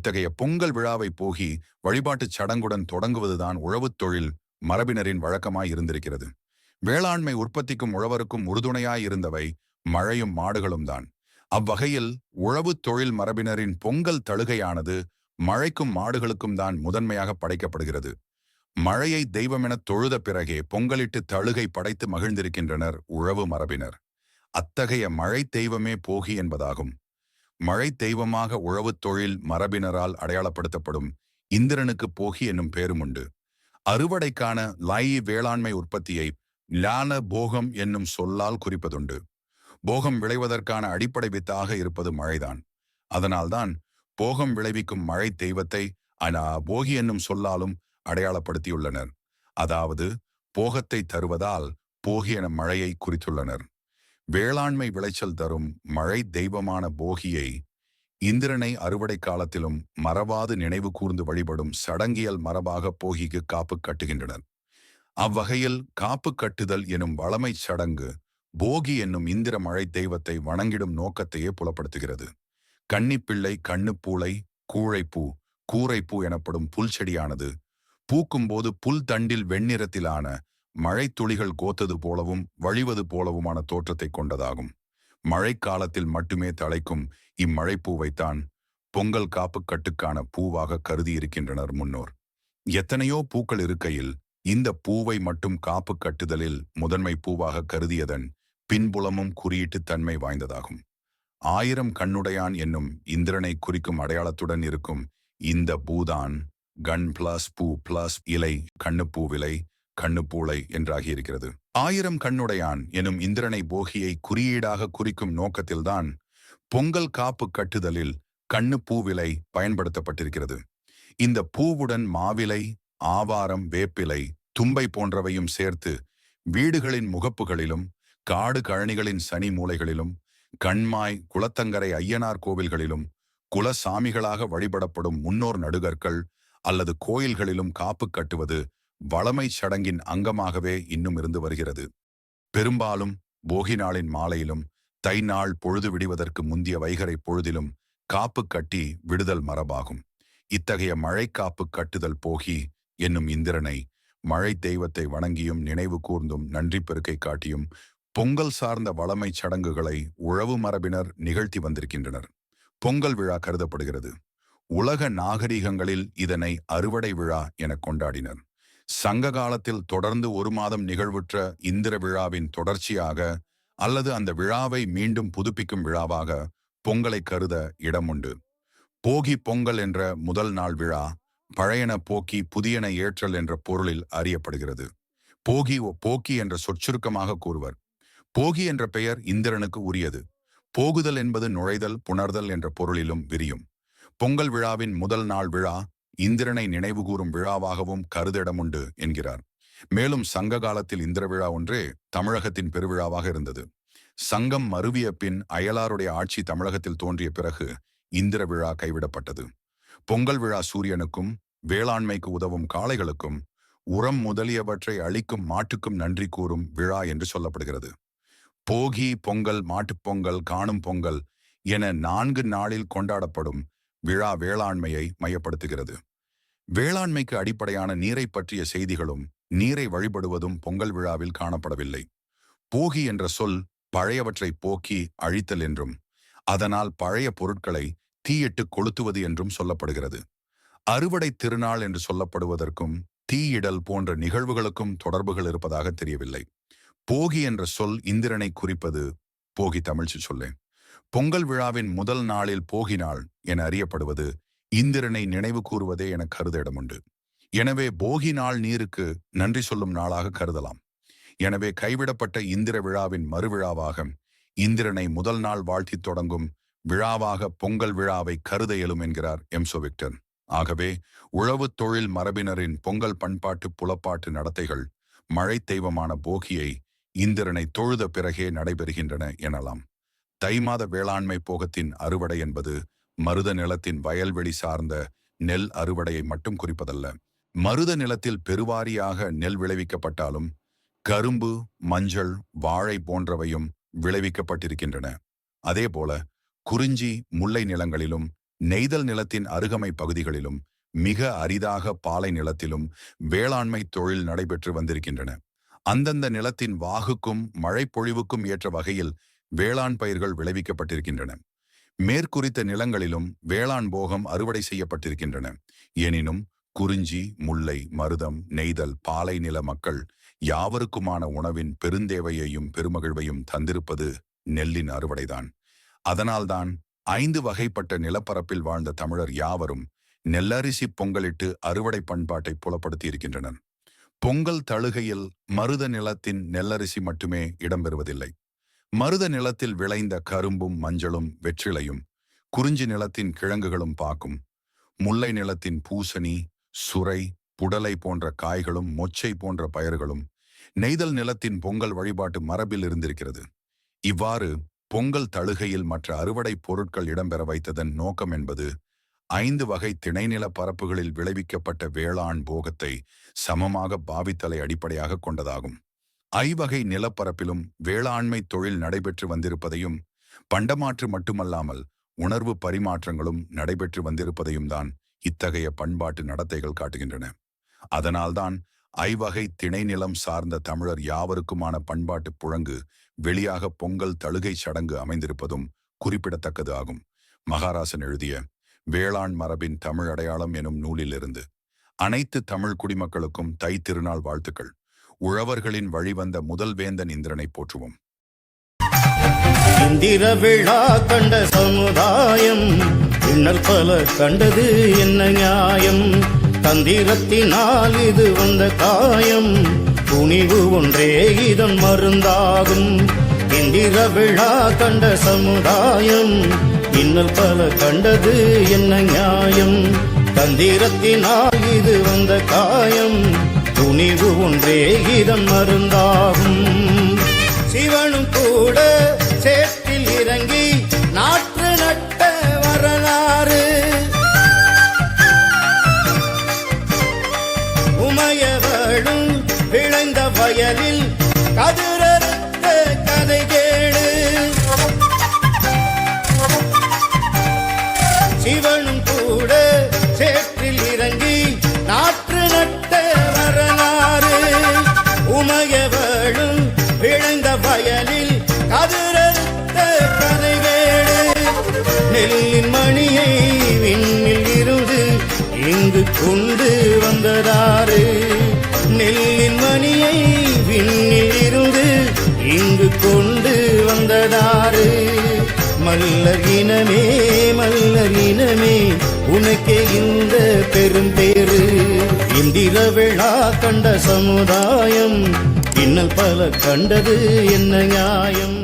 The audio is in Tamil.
இத்தகைய பொங்கல் விழாவை போகி வழிபாட்டுச் சடங்குடன் தொடங்குவதுதான் உழவுத் தொழில் மரபினரின் வழக்கமாய் இருந்திருக்கிறது வேளாண்மை உற்பத்திக்கும் உழவருக்கும் உறுதுணையாயிருந்தவை மழையும் மாடுகளும் தான். அவ்வகையில் உழவுத் தொழில் மரபினரின் பொங்கல் தழுகையானது மழைக்கும் மாடுகளுக்கும் தான் முதன்மையாக படைக்கப்படுகிறது. மழையை தெய்வமெனத் தொழுத பிறகே பொங்கலிட்டு தழுகை படைத்து மகிழ்ந்திருக்கின்றனர் உழவு மரபினர். அத்தகைய மழை தெய்வமே போகி என்பதாகும். மழை தெய்வமாக உழவுத் தொழில் மரபினரால் அடையாளப்படுத்தப்படும் இந்திரனுக்கு போகி என்னும் பேரும் உண்டு. அறுவடைக்கான லாயி வேளாண்மை உற்பத்தியை லான போகம் என்னும் சொல்லால் குறிப்பதுண்டு. போகம் விளைவதற்கான அடிப்படை வித்தாக இருப்பது மழைதான். அதனால்தான் போகம் விளைவிக்கும் மழை தெய்வத்தை அனா போகி என்னும் சொல்லாலும் அடையாளப்படுத்தியுள்ளனர். அதாவது போகத்தை தருவதால் போகி என மழையை குறித்துள்ளனர். வேளாண்மை விளைச்சல் தரும் மழை தெய்வமான போகியை இந்திரனை அறுவடை காலத்திலும் மறவாது நினைவு கூர்ந்து வழிபடும் சடங்கியல் மரபாக போகிக்கு காப்பு கட்டுகின்றனர். அவ்வகையில் காப்பு கட்டுதல் எனும் வளமை சடங்கு போகி என்னும் இந்திர மழை தெய்வத்தை வணங்கிடும் நோக்கத்தையே புலப்படுத்துகிறது. கன்னிப்பிள்ளை கண்ணுப்பூளை கூழைப்பூ கூரைப்பூ எனப்படும் புல் செடியானது பூக்கும்போது புல் தண்டில் வெண்ணிறத்திலான மழைத்துளிகள் கோத்தது போலவும் வழிவது போலவுமான தோற்றத்தை கொண்டதாகும். மழைக்காலத்தில் மட்டுமே தழைக்கும் இம்மழைப்பூவைத்தான் பொங்கல் காப்பு கட்டுக்கான பூவாக கருதியிருக்கின்றனர் முன்னோர். எத்தனையோ பூக்கள் இருக்கையில் இந்த பூவை மட்டும் காப்பு கட்டுதலில் முதன்மை பூவாக கருதியதன் பின்புலமும் குறியீட்டு தன்மை வாய்ந்ததாகும். ஆயிரம் கண்ணுடையான் என்னும் இந்திரனை குறிக்கும் அடையாளத்துடன் இருக்கும் இந்த பூதான் கண் பிளஸ் பூ பிளஸ் இலை கண்ணுப்பூ விலை கண்ணுப்பூளை என்றாகியிருக்கிறது. ஆயிரம் கண்ணுடையான் எனும் இந்திரனை போகியை குறியீடாக குறிக்கும் நோக்கத்தில்தான் பொங்கல் காப்பு கட்டுதலில் கண்ணு பூவிலை பயன்படுத்தப்பட்டிருக்கிறது. இந்த பூவுடன் மாவிலை ஆவாரம் வேப்பிலை தும்பை போன்றவையும் சேர்த்து வீடுகளின் முகப்புகளிலும் காடு கழனிகளின் சனி மூலைகளிலும் கண்மாய் குளத்தங்கரை ஐயனார் கோவில்களிலும் குலசாமிகளாக வழிபடப்படும் முன்னோர் நடுகர்கள் அல்லது கோயில்களிலும் காப்பு கட்டுவது வளமை சடங்கின் அங்கமாகவே இன்னும் இருந்து வருகிறது. பெரும்பாலும் போகி நாளின் மாலையிலும் தை நாள் பொழுது விடுவதற்கு முந்திய வைகரை பொழுதிலும் காப்பு கட்டி விடுதல் மரபாகும். இத்தகைய மழைக்காப்பு கட்டுதல் போகி என்னும் இந்திரனை மழை தெய்வத்தை வணங்கியும் நினைவு கூர்ந்தும் நன்றி பெருக்கை காட்டியும் பொங்கல் சார்ந்த வளமை சடங்குகளை உழவு மரபினர் நிகழ்த்தி வந்திருக்கின்றனர். பொங்கல் விழா கருதப்படுகிறது. உலக நாகரிகங்களில் இதனை அறுவடை விழா என கொண்டாடினர். சங்க காலத்தில் தொடர்ந்து ஒரு மாதம் நிகழ்வுற்ற இந்திர விழாவின் தொடர்ச்சியாக அல்லது அந்த விழாவை மீண்டும் புதுப்பிக்கும் விழாவாக பொங்கலை கருத இடமுண்டு போகி பொங்கல் என்ற முதல் நாள் விழா பழையன போக்கி புதியன ஏற்றல் என்ற பொருளில் அறியப்படுகிறது. போகி போக்கி என்ற சொற்சுருக்கமாக கூறுவர். போகி என்ற பெயர் இந்திரனுக்கு உரியது. போகுதல் என்பது நுழைதல் புணர்தல் என்ற பொருளிலும் விரியும். பொங்கல் விழாவின் முதல் நாள் விழா இந்திரனை நினைவுகூரும் விழாவாகவும் கருதிடமுண்டு என்கிறார். மேலும் சங்க காலத்தில் இந்திர விழா ஒன்றே தமிழகத்தின் பெருவிழாவாக இருந்தது. சங்கம் மருவிய பின் அயலாருடைய ஆட்சி தமிழகத்தில் தோன்றிய பிறகு இந்திர விழா கைவிடப்பட்டது. பொங்கல் விழா சூரியனுக்கும் வேளாண்மைக்கு உதவும் காளைகளுக்கும் உரம் முதலியவற்றை அளிக்கும் மாட்டுக்கும் நன்றி கூறும் விழா என்று சொல்லப்படுகிறது. போகி பொங்கல் மாட்டுப்பொங்கல் காணும் பொங்கல் என நான்கு நாளில் கொண்டாடப்படும் விழா வேளாண்மையை மையப்படுத்துகிறது. வேளாண்மைக்கு அடிப்படையான நீரை பற்றிய செய்திகளும் நீரை வழிபடுவதும் பொங்கல் விழாவில் காணப்படவில்லை. போகி என்ற சொல் பழையவற்றை போக்கி அழித்தல் என்றும் அதனால் பழைய பொருட்களை தீயிட்டு கொளுத்துவது என்றும் சொல்லப்படுகிறது. அறுவடை திருநாள் என்று சொல்லப்படுவதற்கும் தீயிடல் போன்ற நிகழ்வுகளுக்கும் தொடர்புகள் இருப்பதாக தெரியவில்லை. போகி என்ற சொல் இந்திரனை குறிப்பது போகி தமிழ்ச்சி சொல்லேன் பொங்கல் விழாவின் முதல் நாளில் போகி நாள் என அறியப்படுவது இந்திரனை நினைவு கூறுவதே என கருத இடமுண்டு எனவே போகி நாள் நீருக்கு நன்றி சொல்லும் நாளாக கருதலாம். எனவே கைவிடப்பட்ட இந்திர விழாவின் மறுவிழாவாக இந்திரனை முதல் நாள் வாழ்த்தி தொடங்கும் விழாவாக பொங்கல் விழாவை கருத இயலும் என்கிறார் எம்சோ விக்டர். ஆகவே உழவு தொழில் மரபினரின் பொங்கல் பண்பாட்டு புலப்பாட்டு நடத்தைகள் மழை தெய்வமான போகியை இந்திரனை தொழுத பிறகே நடைபெறுகின்றன எனலாம். தை மாத வேளாண்மை போகத்தின் அறுவடை என்பது மருத நிலத்தின் வயல்வெளி சார்ந்த நெல் அறுவடையை மட்டும் குறிப்பதல்ல. மருத நிலத்தில் பெருவாரியாக நெல் விளைவிக்கப்பட்டாலும் கரும்பு மஞ்சள் வாழை போன்றவையும் விளைவிக்கப்பட்டிருக்கின்றன. அதேபோல குறிஞ்சி முல்லை நிலங்களிலும் நெய்தல் நிலத்தின் அருகமை பகுதிகளிலும் மிக அரிதாக பாலை நிலத்திலும் வேளாண்மை தொழில் நடைபெற்று வந்திருக்கின்றன. அந்தந்த நிலத்தின் வாகுக்கும் மழைப்பொழிவுக்கும் ஏற்ற வகையில் வேளாண் பயிர்கள் விளைவிக்கப்பட்டிருக்கின்றன. மேற்குறித்த நிலங்களிலும் வேளாண் போகம் அறுவடை செய்யப்பட்டிருக்கின்றன. எனினும் குறிஞ்சி முல்லை மருதம் நெய்தல் பாலை நில மக்கள் யாவருக்குமான உணவின் பெருந்தேவையையும் பெருமகிழ்வையும் தந்திருப்பது நெல்லின் அறுவடைதான். அதனால்தான் ஐந்து வகைப்பட்ட நிலப்பரப்பில் வாழ்ந்த தமிழர் யாவரும் நெல்லரிசி பொங்கலிட்டு அறுவடை பண்பாட்டை புலப்படுத்தி இருக்கின்றனர் பொங்கல் தழுகையில் மருத நிலத்தின் நெல்லரிசி மட்டுமே இடம்பெறுவதில்லை. மருத நிலத்தில் விளைந்த கரும்பும் மஞ்சளும் வெற்றிலையும் குறிஞ்சி நிலத்தின் கிழங்குகளும் பாக்கும் முல்லை நிலத்தின் பூசணி சுரை புடலை போன்ற காய்களும் மொச்சை போன்ற பயிர்களும் நெய்தல் நிலத்தின் பொங்கல் வழிபாட்டு மரபில் இருந்திருக்கிறது. இவ்வாறு பொங்கல் தழுகையில் மற்ற அறுவடை பொருட்கள் இடம்பெற வைத்ததன் நோக்கம் என்பது ஐந்து வகை திணைநில பரப்புகளில் விளைவிக்கப்பட்ட வேளாண் போகத்தை சமமாக பாவித்தலை அடிப்படையாக கொண்டதாகும். ஐவகை நிலப்பரப்பிலும் வேளாண்மை தொழில் நடைபெற்று வந்திருப்பதையும் பண்டமாற்று மட்டுமல்லாமல் உணர்வு பரிமாற்றங்களும் நடைபெற்று வந்திருப்பதையும் தான் இத்தகைய பண்பாட்டு நடத்தைகள் காட்டுகின்றன. அதனால்தான் ஐவகை திணைநிலம் சார்ந்த தமிழர் யாவருக்குமான பண்பாட்டு புழங்கு வெளியாக பொங்கல் தழுகை சடங்கு அமைந்திருப்பதும் குறிப்பிடத்தக்கது ஆகும். மகாராசன் எழுதிய வேளாண் மரபின் தமிழ் அடையாளம் எனும் நூலிலிருந்து அனைத்து தமிழ் குடிமக்களுக்கும் தை திருநாள் வாழ்த்துக்கள். உழவர்களின் வழிவந்த முதல் வேந்தன் இந்திரனை போற்றுவோம். இந்திர விழா கண்ட சமுதாயம் பின்னர் பல கண்டது என்ன நியாயம்? தந்திரத்தினால் இது வந்த காயம் துணிவு ஒன்றே இதன் மருந்தாகும். இந்திர விழா கண்ட சமுதாயம் இன்னல் பல கண்டது என்ன நியாயம்? தந்திரத்தினால் இது வந்த காயம் துணிவு ஒன்றே இதன் மருந்தாகும். சிவனும் கூட சேற்றில் இறங்கி நாற்று நட்ட வரலாறு. உமையவளும் விளைந்த வயலில் கதிரறுத்த கதை கேடு சிவனும் உண்டு வந்ததாறு நெல்லின் மணியை விண்ணில் இருந்து இங்கு கொண்டு வந்ததாறு மல்லர் இனமே மல்லர் இனமே உனக்கே இந்த பெரும் பேரு இந்திர விழா கண்ட சமுதாயம் இன்னல் பல கண்டது என்ன நியாயம்?